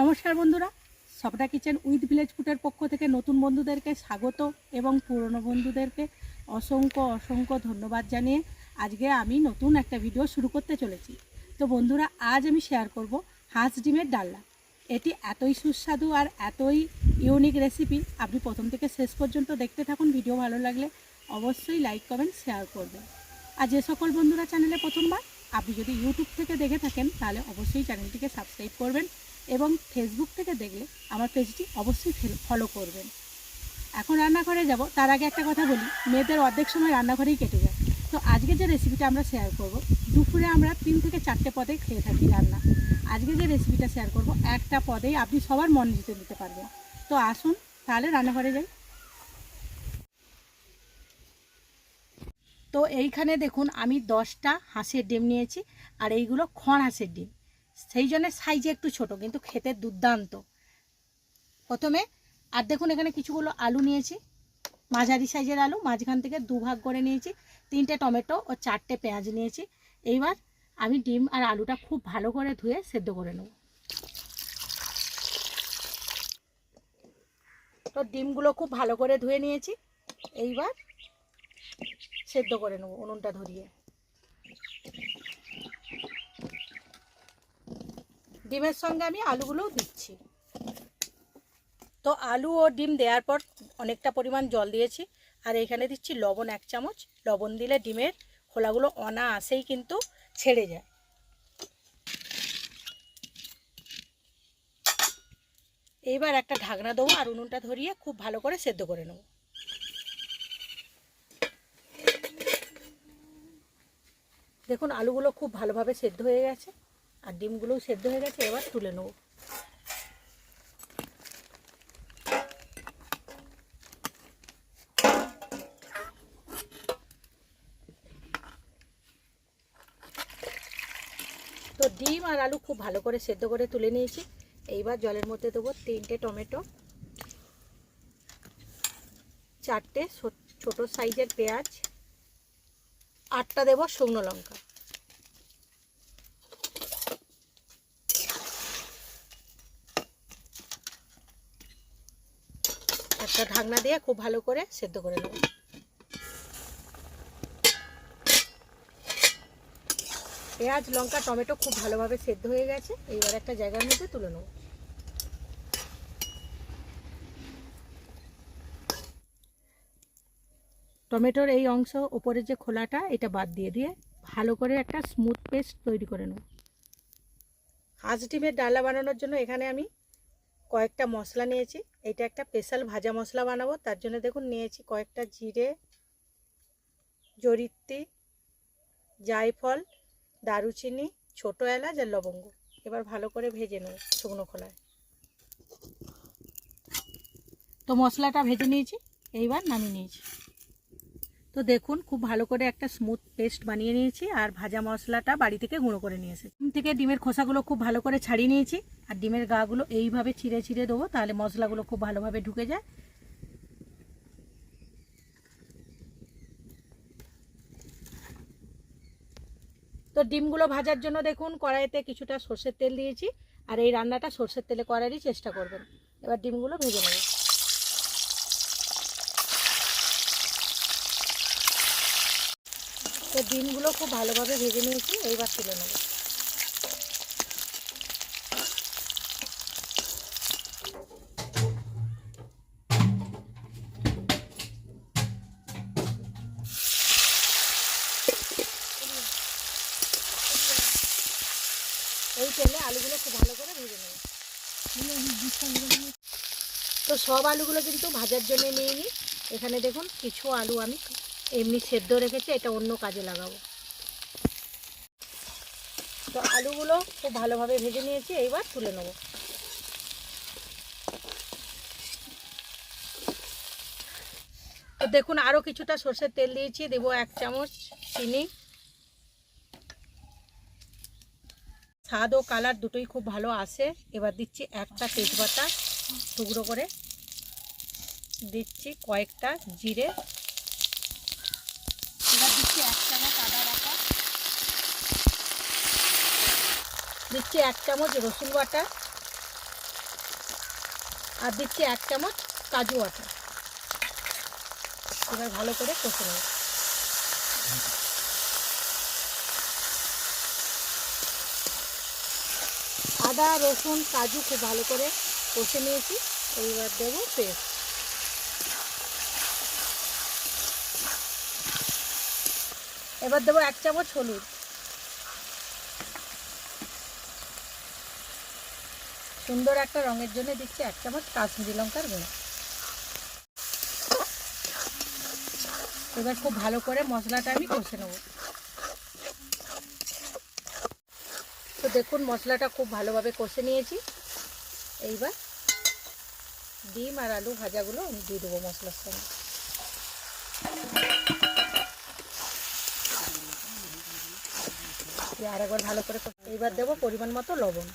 নমস্কার বন্ধুরা সবটা কিচেন উইথ ভিলেজ ফুটের পক্ষ থেকে নতুন বন্ধুদেরকে স্বাগত এবং পুরনো বন্ধুদেরকে অসংখ্য অসংখ্য ধন্যবাদ জানিয়ে আজকে আমি নতুন একটা ভিডিও শুরু করতে চলেছি। তো বন্ধুরা, আজ আমি শেয়ার করব হাঁস ডিমের ডালনা। এটি এতই সুস্বাদু আর এতই ইউনিক রেসিপি আপনি প্রথম থেকে শেষ পর্যন্ত দেখতে থাকুন ভিডিও ভালো লাগলে অবশ্যই লাইক কমেন্ট শেয়ার করবেন। আর যে সকল বন্ধুরা চ্যানেলে প্রথমবার, আপনি যদি ইউটিউব থেকে দেখে থাকেন, তাহলে অবশ্যই চ্যানেলটিকে সাবস্ক্রাইব করবেন। এবং ফেসবুক থেকে দেখলে আমার পেজটি অবশ্যই ফলো করবেন। এখন রান্নাঘরে যাব, তার আগে একটা কথা বলি, মেয়েদের অর্ধেক সময় রান্নাঘরেই কেটে যায়। তো আজকে যে রেসিপিটা আমরা শেয়ার করব, দুপুরে আমরা তিন থেকে চারটে পদে খেয়ে থাকি রান্না। আজকে যে রেসিপিটা শেয়ার করব, একটা পদেই আপনি সবার মন জিতে নিতে পারবেন। তো আসুন, তাহলে রান্নাঘরে যাই। তো এইখানে দেখুন, আমি দশটা হাঁসের ডিম নিয়েছি, আর এইগুলো খড় হাঁসের ডিম। সেই জন্য সাইজে একটু ছোট, কিন্তু খেতে দুর্দান্ত। প্রথমে আর দেখুন এখানে কিছুগুলো আলু নিয়েছি, মাঝারি সাইজের আলু, মাঝখান থেকে দু ভাগ করে নিয়েছি, তিনটে টমেটো ও চারটে পেঁয়াজ নিয়েছি। এইবার আমি ডিম আর আলুটা খুব ভালো করে ধুয়ে সেদ্ধ করে নেব। তো ডিমগুলো খুব ভালো করে ধুয়ে নিয়েছি, এইবার সেদ্ধ করে নেব উনুনটা ধরিয়ে। ডিমের সঙ্গে আমি আলুগুলোও দিচ্ছি। তো আলু ও ডিম দেওয়ার পর অনেকটা পরিমাণ জল দিয়েছি। আর এখানে দিচ্ছি লবণ এক চামচ। লবণ দিলে ডিমের খোলাগুলো অনায়াসেই কিন্তু ছেড়ে যায়। এইবার একটা ঢাকনা দেবো আর উনুনটা ধরিয়ে খুব ভালো করে সেদ্ধ করে নেব। দেখুন, আলুগুলো খুব ভালোভাবে সেদ্ধ হয়ে গেছে। আর ডিমগুলোও সেদ্ধ হয়ে গেছে, এবার তুলে নেব। তো ডিম আর আলু খুব ভালো করে সেদ্ধ করে তুলে নিয়েছি। এইবার জলের মধ্যে দেবো তিনটে টমেটো, চারটে ছোট সাইজের পেঁয়াজ, আটটা দেব শুকনো লঙ্কা। একটা ঢাকনা দিয়ে খুব ভালো করে সেদ্ধ করে নেব। পেঁয়াজ, লঙ্কা, টমেটো খুব ভালোভাবে সেদ্ধ হয়ে গেছে। এইবার একটা জায়গার মধ্যে তুলে নেব। টমেটোর এই অংশ ওপরের যে খোলাটা, এটা বাদ দিয়ে দিয়ে ভালো করে একটা স্মুথ পেস্ট তৈরি করে নেব। হাঁস ডিমের ডালা বানানোর জন্য এখানে আমি কয়েকটা মশলা নিয়েছি। এটা একটা স্পেশাল ভাজা মশলা বানাবো, তার জন্য দেখুন নিয়েছি কয়েকটা জিরে, জরিত্তি, জায়ফল, দারুচিনি, ছোটো এলাচ আর লবঙ্গ। এবার ভালো করে ভেজে নেব শুকনো খোলায়। তো মশলাটা ভেজে নিয়েছি, এইবার নামিয়ে নিয়েছি। তো দেখুন, খুব ভালো করে একটা স্মুথ পেস্ট বানিয়ে নিয়েছি আর ভাজা মশলাটা বাড়ি থেকে গুঁড়ো করে নিয়েছি। ডিম থেকে ডিমের খোসাগুলো খুব ভালো করে ছাড়িয়ে নিয়েছি আর ডিমের গাগুলো এইভাবে ছিঁড়ে ছিঁড়ে দেবো তাহলে মশলাগুলো খুব ভালোভাবে ঢুকে যায়। তো ডিমগুলো ভাজার জন্য দেখুন, কড়াইতে কিছুটা সর্ষের তেল দিয়েছি আর এই রান্নাটা সর্ষের তেলে করারই চেষ্টা করবেন। এবার ডিমগুলো ভেজে নেব। তো ডিমগুলো খুব ভালোভাবে ভেজে নিয়েছি, এইবার তুলে নেব। এই তেলে আলুগুলো খুব ভালো করে ভেজে নেব। তো সব আলুগুলো কিন্তু ভাজার জন্য নিয়ে নিই। এখানে দেখুন, কিছু আলু আমি এমনি সেদ্ধ রেখেছি, এটা অন্য কাজে লাগাবো। তো আলুগুলো খুব ভালোভাবে ভেজে নিয়েছি, এইবার তুলে নেব। দেখুন আরও কিছুটা সর্ষের তেল দিয়েছি, দেবো এক চামচ চিনি। স্বাদ ও কালার দুটোই খুব ভালো আসে। এবার দিচ্ছি একটা তেজপাতা টুকরো করে। দিচ্ছি কয়েকটা জিরে এবার দিচ্ছি এক চামচ আদা বাটা দিচ্ছি এক চামচ রসুন বাটা আর দিচ্ছি এক চামচ কাজু আটা এবার ভালো করে কষে নেব। আদা, রসুন, কাজু খুব ভালো করে কষে নিয়েছি। এইবার দেবো পেস্ট। এবার দেবো এক চামচ হলুদ। সুন্দর একটা রঙের জন্য দিচ্ছি এক চামচ কাশ্মীরি লঙ্কার গুঁড়ো। এবার খুব ভালো করে মশলাটা আমি কষে নেব। তো দেখুন, মশলাটা খুব ভালোভাবে কষে নিয়েছি। এইবার ডিম আর আলু ভাজাগুলো আমি দিয়ে দেবো মশলার সঙ্গে। দিয়ে আরেকবার ভালো করে এইবার দেবো পরিমাণ মতো লবণ।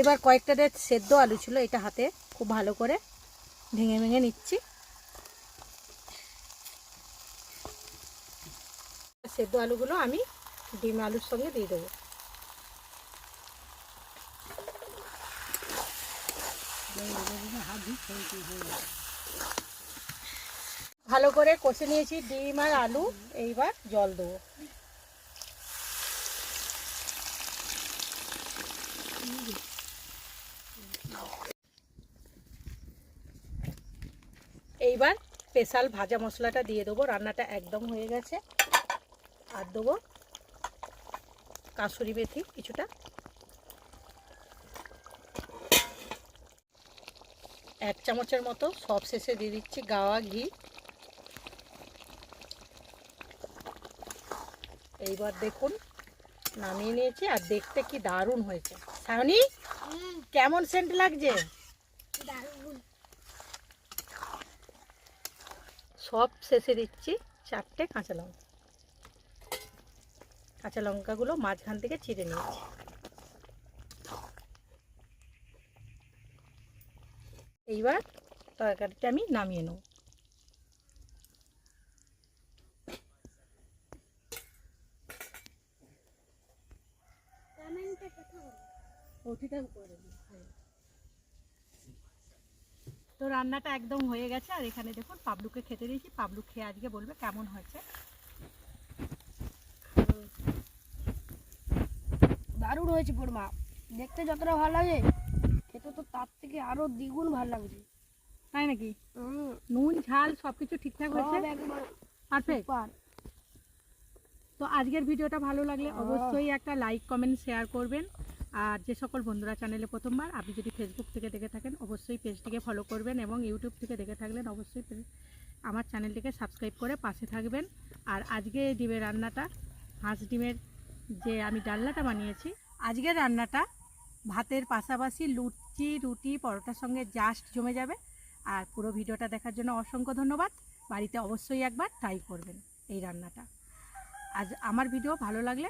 এবার কয়েকটা সেদ্ধ আলু ছিল এটা হাতে খুব ভালো করে ভেঙে ভেঙে নিচ্ছি। সেদ্ধ আলুগুলো আমি ডিম আলুর সঙ্গে দিয়ে দেবো। ভালো করে কষে নিয়েছি ডিম আর আলু, এইবার জল দেবো। এইবার স্পেশাল ভাজা মশলাটা দিয়ে দেবো। রান্নাটা একদম হয়ে গেছে। আর দেবো কাসুরি মেথি কিছুটা। এক চামচের মতো সব শেষে দিয়ে দিচ্ছি গাওয়া ঘি। এইবার দেখুন নামিয়ে নিয়েছি আর দেখতে কি দারুণ হয়েছে। সায়নি কেমন সেন্ট লাগছে? সব শেষে দিচ্ছি চারটে কাঁচা লঙ্কা। কাঁচা লঙ্কাগুলো মাঝখান থেকে চিড়ে নিয়েছি। এইবার তরকারিটা আমি নামিয়ে নেব। তো রান্নাটা একদম হয়ে গেছে আর এখানে দেখুন পাবলুকে খেতে দিয়েছি। পাবলু খেয়ে আজকে বলবে কেমন হয়েছে। দারুণ হয়েছে পড়মা দেখতে যতটা ভালো লাগে খেতে তো তার থেকে আরও দ্বিগুণ ভালো লাগছে। তাই নাকি? নুন ঝাল সবকিছু ঠিকঠাক হয়েছে? পারফেক্ট তো আজকের ভিডিওটা ভালো লাগলে অবশ্যই একটা লাইক কমেন্ট শেয়ার করবেন। আর যে সকল বন্ধুরা চ্যানেলে প্রথমবার, আপনি যদি ফেসবুক থেকে দেখে থাকেন, অবশ্যই পেজটিকে ফলো করবেন এবং ইউটিউব থেকে দেখে থাকলেন, অবশ্যই আমার চ্যানেলটিকে সাবস্ক্রাইব করে পাশে থাকবেন। আর আজকে ডিমের রান্নাটা, হাঁস ডিমের যে আমি ডালনাটা বানিয়েছি, আজকের রান্নাটা ভাতের পাশাপাশি লুচি, রুটি, পরোটার সঙ্গে জাস্ট জমে যাবে। আর পুরো ভিডিওটা দেখার জন্য অসংখ্য ধন্যবাদ। বাড়িতে অবশ্যই একবার ট্রাই করবেন এই রান্নাটা। আজ আমার ভিডিও ভালো লাগলে